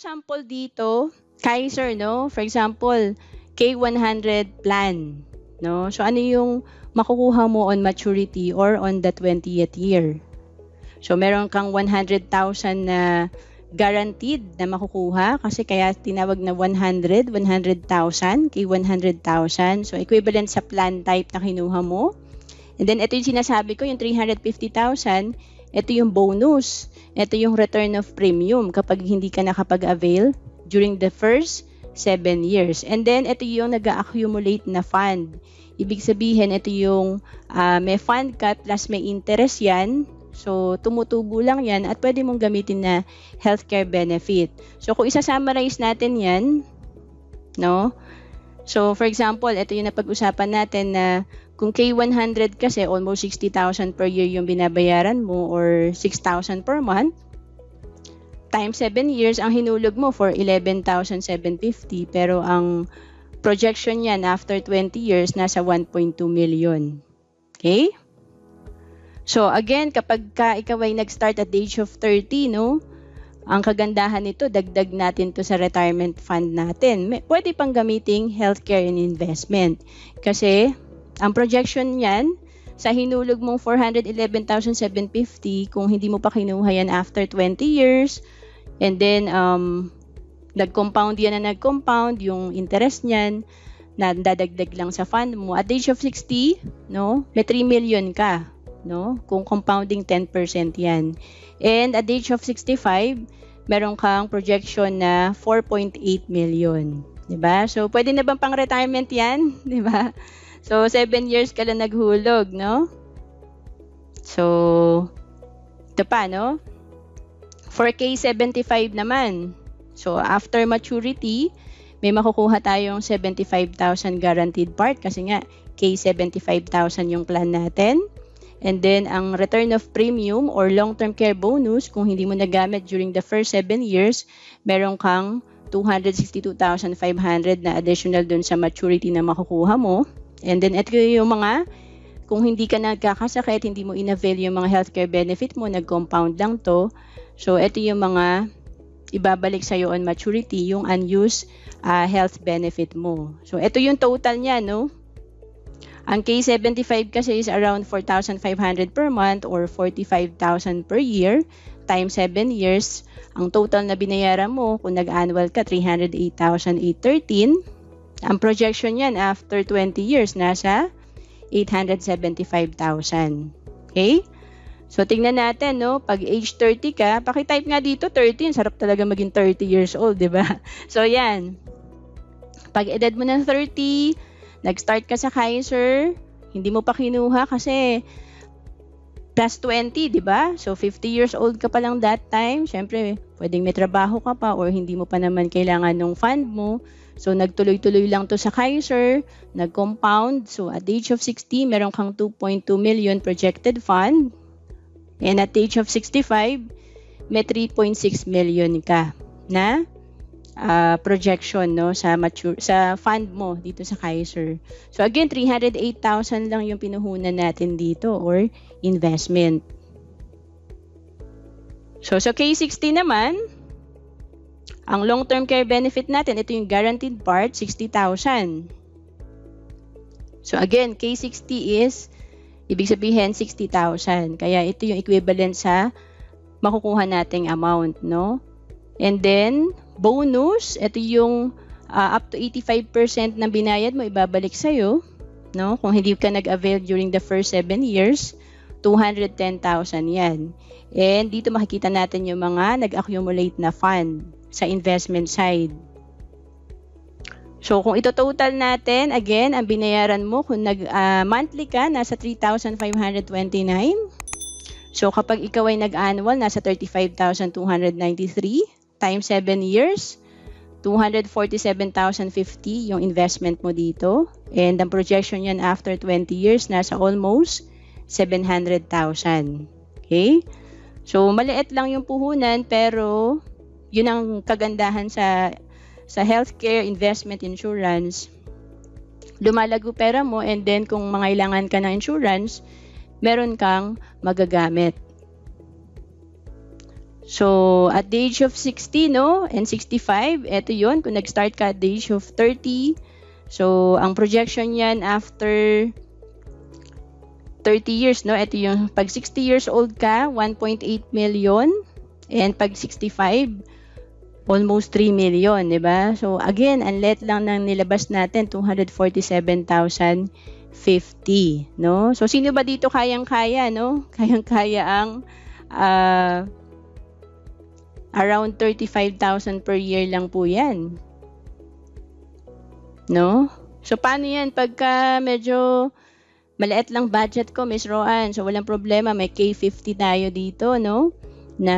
Example dito, Kaiser, no? For example, K100 plan, no? So, ano yung makukuha mo on maturity or on the 20th year? So, meron kang 100,000 na guaranteed na makukuha kasi kaya tinawag na 100, 100,000, K100,000. So, equivalent sa plan type na kinuha mo. And then, ito yung sinasabi ko, yung 350,000, ito yung bonus. Ito yung return of premium kapag hindi ka nakapag-avail during the first 7 years. And then, ito yung nag-accumulate na fund. Ibig sabihin, ito yung uh, may fund ka plus may interest yan. So, tumutubo lang yan at pwede mong gamitin na healthcare benefit. So, kung isa-summarize natin yan, no? So, for example, ito yung napag-usapan natin na kung K100 kasi almost 60,000 per year yung binabayaran mo or 6,000 per month, times 7 years, ang hinulog mo for 11,750 pero ang projection niyan after 20 years nasa 1.2 million. Okay? So again, kapag ka ikaw ay nag-start at age of 30, no? Ang kagandahan nito, dagdag natin to sa retirement fund natin. Pwede pang gamiting healthcare and investment. Kasi ang projection niyan, sa hinulog mong 411,750, kung hindi mo pa kinuha yan after 20 years, and then um, nag-compound yan na nag-compound, yung interest niyan, na dadagdag lang sa fund mo. At age of 60, no, may 3 million ka, no? Kung compounding 10% yan. And at age of 65, meron kang projection na 4.8 million. 'Di ba? So pwede na bang pang-retirement 'yan, 'di ba? So, 7 years ka lang naghulog, no? So, ito pa, no? For K75 naman, so after maturity, may makukuha tayong 75,000 guaranteed part kasi nga K75,000 yung plan natin. And then, ang return of premium or long-term care bonus, kung hindi mo nagamit during the first 7 years, meron kang 262,500 na additional dun sa maturity na makukuha mo. And then, ito yung mga, kung hindi ka nagkakasakit, hindi mo in-avail yung mga healthcare benefit mo, nag-compound lang to. So, ito yung mga ibabalik sa'yo on maturity, yung unused uh, health benefit mo. So, ito yung total niya, no? Ang K75 kasi is around 4,500 per month or 45,000 per year times 7 years. Ang total na binayaran mo kung nag-annual ka, 308,813 ang projection niyan after 20 years nasa 875,000. Okay? So, tingnan natin, no? Pag age 30 ka, pakitype nga dito, 30. Sarap talaga maging 30 years old, di ba? So, yan. Pag edad mo ng 30, nag-start ka sa Kaiser, hindi mo pa kinuha kasi plus 20, di ba? So, 50 years old ka pa lang that time. Siyempre, pwedeng may trabaho ka pa or hindi mo pa naman kailangan ng fund mo. So, nagtuloy-tuloy lang to sa Kaiser, nag-compound. So, at the age of 60, meron kang 2.2 million projected fund. And at the age of 65, may 3.6 million ka na uh, projection no sa mature sa fund mo dito sa Kaiser. So again 308,000 lang yung pinuhunan natin dito or investment. So sa K60 naman, ang long-term care benefit natin, ito yung guaranteed part, 60,000. So again, K60 is, ibig sabihin 60,000. Kaya ito yung equivalent sa makukuha nating amount, no? And then, bonus, ito yung uh, up to 85% ng binayad mo, ibabalik sa'yo, no? Kung hindi ka nag-avail during the first 7 years, 210,000 yan. And dito makikita natin yung mga nag-accumulate na fund sa investment side. So, kung ito total natin, again, ang binayaran mo, kung nag, uh, monthly ka, nasa 3,529. So, kapag ikaw ay nag-annual, nasa 35,293 times 7 years, 247,050 yung investment mo dito. And ang projection yan after 20 years, nasa almost 700,000. Okay? So, maliit lang yung puhunan, pero yun ang kagandahan sa sa healthcare investment insurance. Lumalago pera mo and then kung mangailangan ka ng insurance, meron kang magagamit. So, at the age of 60, no, and 65, eto yon kung nag-start ka at the age of 30, so, ang projection yan after 30 years, no, eto yung, pag 60 years old ka, 1.8 million, and pag 65, almost 3 million, di ba? So, again, ang let lang ng nilabas natin, 247,050, no? So, sino ba dito kayang-kaya, no? Kayang-kaya ang uh, around 35,000 per year lang po yan. No? So, paano yan pagka medyo maliit lang budget ko, Miss Roan? So, walang problema. May K50 tayo dito, no? Na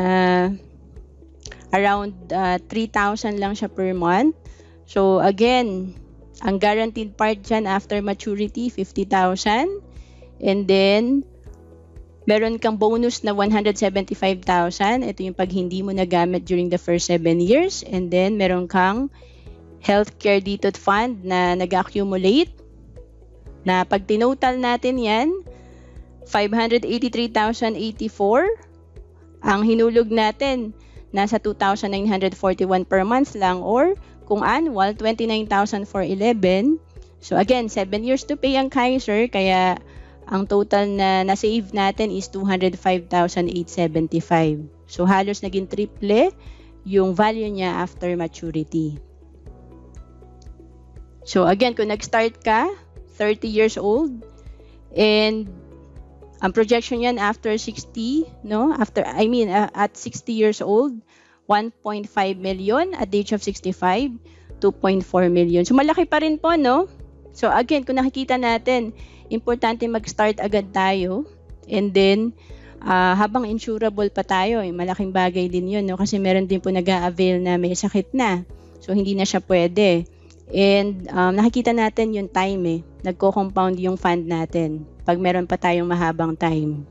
around uh, 3,000 lang siya per month. So, again, ang guaranteed part dyan after maturity, 50,000. And then, meron kang bonus na 175,000. Ito yung pag hindi mo nagamit during the first 7 years. And then, meron kang healthcare dito fund na nag-accumulate. Na pag tinotal natin yan, 583,084. Ang hinulog natin, nasa 2,941 per month lang or kung annual, 29,411. So again, 7 years to pay ang Kaiser, kaya ang total na na-save natin is 205,875. So halos naging triple yung value niya after maturity. So again, kung nag-start ka, 30 years old, and ang projection yan after 60, no? After, I mean, uh, at 60 years old, 1.5 million. At the age of 65, 2.4 million. So malaki pa rin po, no? So again, kung nakikita natin, importante mag-start agad tayo. And then, uh, habang insurable pa tayo, eh, malaking bagay din yun, no? kasi meron din po nag avail na may sakit na. So, hindi na siya pwede. And um, nakikita natin yung time eh. Nagko-compound yung fund natin pag meron pa tayong mahabang time.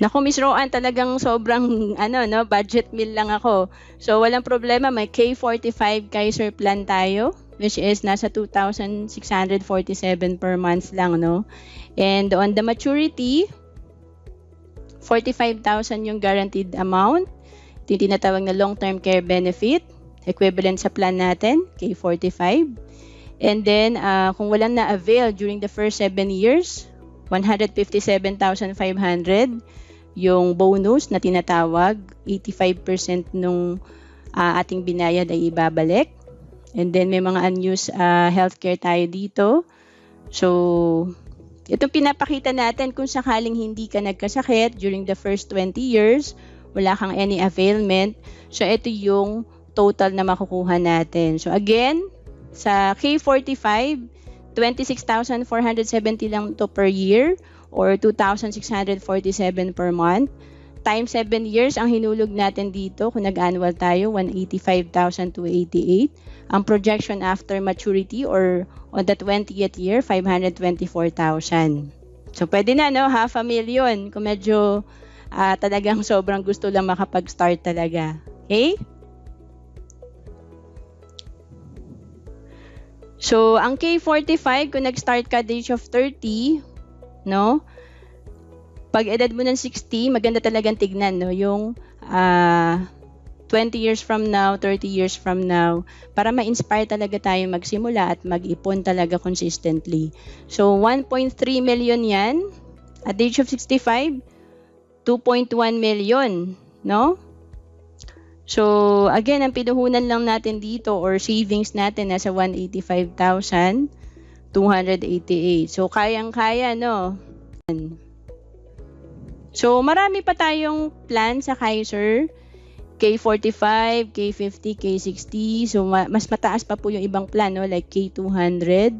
Naku, Miss Roan, talagang sobrang ano, no, budget meal lang ako. So, walang problema. May K45 Kaiser plan tayo which is nasa 2,647 per month lang, no? And on the maturity, 45,000 yung guaranteed amount. Ito yung tinatawag na long-term care benefit. Equivalent sa plan natin, K45. And then, uh, kung walang na-avail during the first 7 years, 157,500 yung bonus na tinatawag, 85% nung uh, ating binayad ay ibabalik. And then may mga unused uh, healthcare tayo dito. So, itong pinapakita natin kung sakaling hindi ka nagkasakit during the first 20 years, wala kang any availment. So, ito yung total na makukuha natin. So, again, sa K45, 26,470 lang to per year or 2,647 per month. Times 7 years, ang hinulog natin dito, kung nag-annual tayo, 185,288. Ang projection after maturity or on the 20th year, 524,000. So, pwede na, no? Half a million kung medyo uh, talagang sobrang gusto lang makapag-start talaga. Okay? So, ang K45, kung nag-start ka at age of 30, no? Pag edad mo ng 60, maganda talagang tignan, no? Yung uh, ah, 20 years from now, 30 years from now, para ma-inspire talaga tayo magsimula at mag-ipon talaga consistently. So, 1.3 million yan. At the age of 65, 2.1 million, no? So, again, ang pinuhunan lang natin dito or savings natin nasa 185,288. So, kayang-kaya, no? So, marami pa tayong plan sa Kaiser. K45, K50, K60. So, ma- mas mataas pa po yung ibang plan, no? like K200.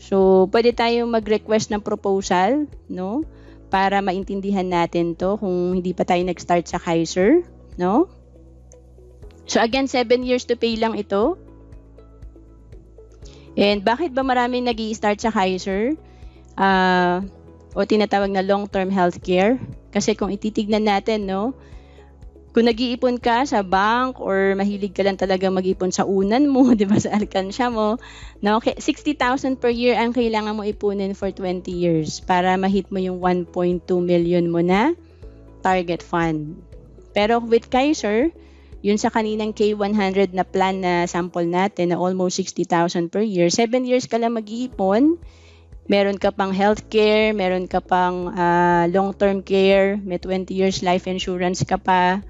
So, pwede tayong mag-request ng proposal, no? Para maintindihan natin to kung hindi pa tayo nag-start sa Kaiser, no? So, again, 7 years to pay lang ito. And bakit ba maraming nag start sa Kaiser? Uh, o tinatawag na long-term healthcare? Kasi kung ititignan natin, no, kung nag-iipon ka sa bank or mahilig ka lang talaga mag-ipon sa unan mo, 'di ba, sa alkansya mo, no, okay, 60,000 per year ang kailangan mo ipunin for 20 years para ma-hit mo yung 1.2 million mo na target fund. Pero with Kaiser, yun sa kaninang K100 na plan na sample natin na almost 60,000 per year, 7 years ka lang mag-iipon, meron ka pang healthcare, meron ka pang ah, long-term care, may 20 years life insurance ka pa,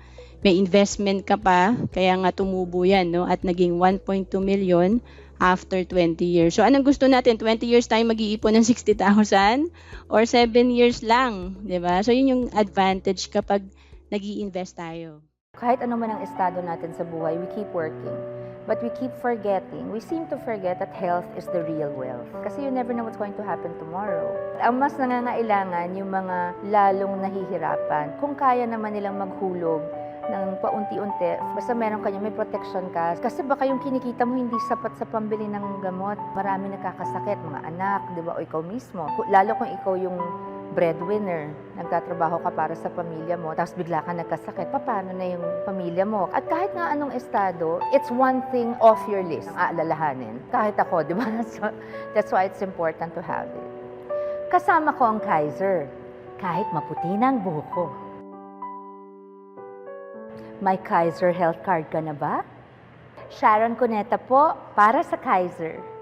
may investment ka pa, kaya nga tumubo yan, no? At naging 1.2 million after 20 years. So, anong gusto natin? 20 years tayo mag-iipon ng 60,000 or 7 years lang, di ba? So, yun yung advantage kapag nag invest tayo. Kahit ano man ang estado natin sa buhay, we keep working. But we keep forgetting, we seem to forget that health is the real wealth. Kasi you never know what's going to happen tomorrow. Ang mas nangangailangan yung mga lalong nahihirapan. Kung kaya naman nilang maghulog ng paunti-unti, basta meron kanya, may protection ka. Kasi baka yung kinikita mo hindi sapat sa pambili ng gamot. Marami nakakasakit, mga anak, di ba, o ikaw mismo. Lalo kung ikaw yung breadwinner, nagtatrabaho ka para sa pamilya mo, tapos bigla ka nagkasakit, paano na yung pamilya mo? At kahit nga anong estado, it's one thing off your list ang aalalahanin. Kahit ako, di ba? So, that's why it's important to have it. Kasama ko ang Kaiser, kahit maputi na ang buhok ko. May Kaiser health card ka na ba? Sharon Cuneta po, para sa Kaiser.